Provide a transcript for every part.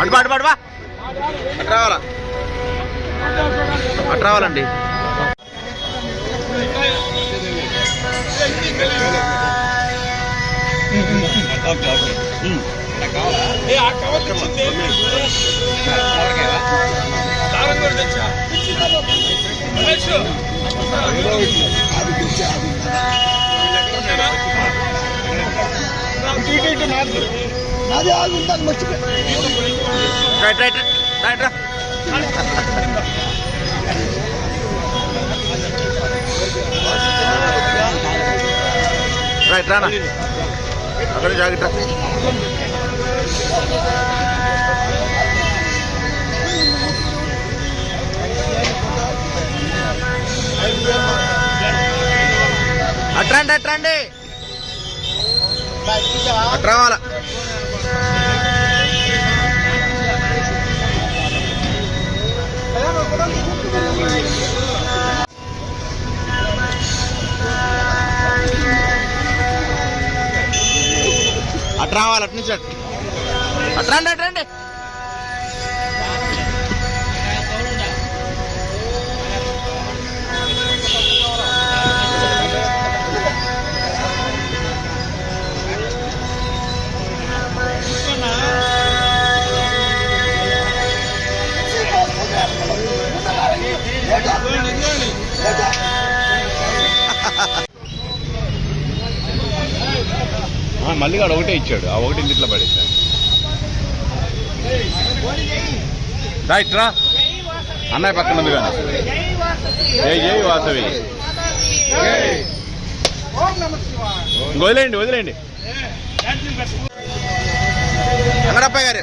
అటు అటు అటు అటు రావాలా? అటు రావాలండి. అది ఆగు ఉందని రైట్ రానా? అక్కడ జాగ్రత్త. అట్రండి అట్రండి అటు రావాలా అటు రావాలి అటు. నుంచి అటు అటు రండి అటు రండి మళ్ళీ వాడు ఒకటే ఇచ్చాడు. ఆ ఒకటి ఇంట్లో పడేసాడు రైట్ రా. అన్నయ్య పక్కన ఉంది కానీ జై జై వాసవి. ఇంక వదిలేయండి వదిలేయండి. వెంకటప్పయ్య గారు.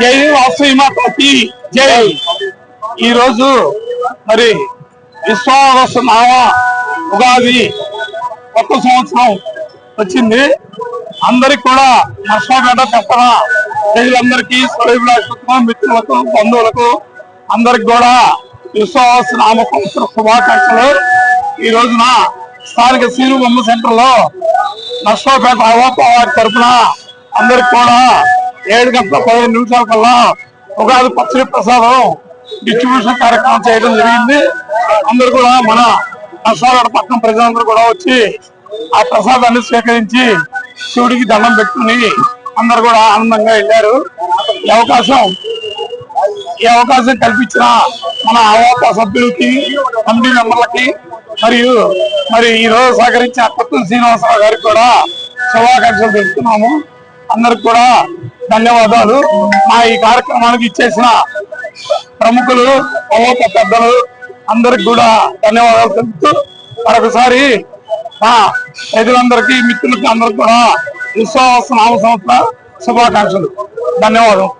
జై వాసవి మాతకి జై. ఈరోజు మరి విశ్వాస నామ ఉగాది కొత్త సంవత్సరం వచ్చింది. అందరికి కూడా నష్టగడ్డ చెప్పన ప్రజలందరికీ స్వయంలో మిత్రులకు బంధువులకు అందరికి కూడా విశ్వాస నామ సంవత్సర శుభాకాంక్షలు. ఈ రోజున స్థానిక సీను బొమ్మ సెంటర్లో నష్టపేట అవాప వారి తరఫున అందరికి కూడా ఏడు గంటల పదిహేను నిమిషాల కల్లా ఉగాది పచ్చడి ప్రసాదం డిస్ట్రిబ్యూషన్ కార్యక్రమం చేయడం జరిగింది. అందరు కూడా మన నష్టపేట పక్కన ప్రజలందరూ కూడా వచ్చి ఆ ప్రసాదాన్ని స్వీకరించి శివుడికి దండం పెట్టుకుని అందరు కూడా ఆనందంగా వెళ్ళారు. ఈ అవకాశం ఈ అవకాశం కల్పించిన మన అవాప సభ్యులకి కమిటీ మెంబర్లకి మరియు మరి ఈ రోజు సహకరించిన కొత్త శ్రీనివాసరావు గారికి కూడా శుభాకాంక్షలు తెలుపుతున్నాము. అందరికి కూడా ధన్యవాదాలు. మా ఈ కార్యక్రమానికి ఇచ్చేసిన ప్రముఖులు అవాప పెద్దలు అందరికి కూడా ధన్యవాదాలు తెలుపుతూ మరొకసారి మా ప్రజలందరికీ మిత్రులకి అందరికి కూడా విశ్వాస నామ సంస్థ శుభాకాంక్షలు. ధన్యవాదం.